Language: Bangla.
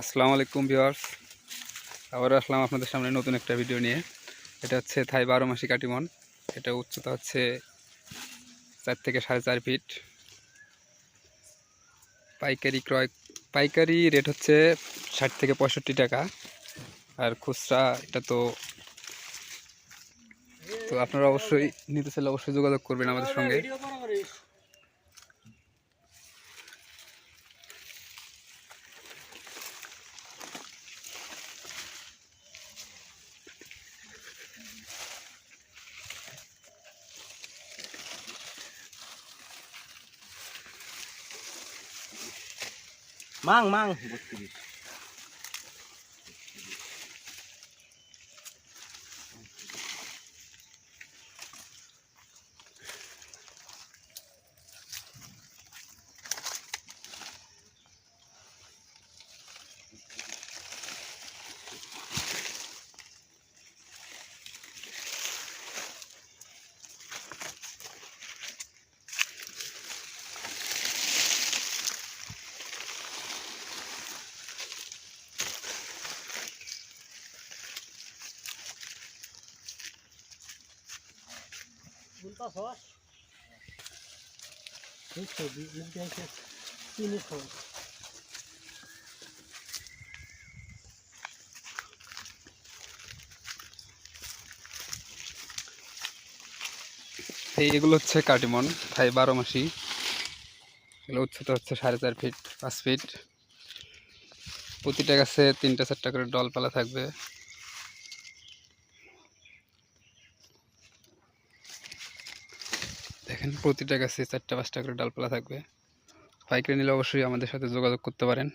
আসসালামু আলাইকুম ভিউয়ার্স। আবার আসলাম আপনাদের সামনে নতুন একটা ভিডিও নিয়ে। এটা হচ্ছে থাই বারো মাসি কাটিমন এটা উচ্চতা হচ্ছে চার থেকে সাড়ে চার ফিট। পাইকারি ক্রয়, পাইকারি রেট হচ্ছে ষাট থেকে পঁয়ষট্টি টাকা। আর খুচরা, এটা তো তো আপনারা অবশ্যই নিতে চাইলে অবশ্যই যোগাযোগ করবেন আমাদের সঙ্গে। Mang, mang. Buat sini. Sos. এই এগুলো হচ্ছে কাটিমন থাই বারো মাসি। এগুলো উচ্চতা হচ্ছে সাড়ে চার ফিট পাঁচ ফিট। প্রতিটা গাছে তিনটা চারটা করে ডলপালা থাকবে। দেখেন, প্রতিটা গাছে চারটা পাঁচটা করে ডালপালা থাকবে। পাইকারি নিলে অবশ্যই আমাদের সাথে যোগাযোগ করতে পারেন।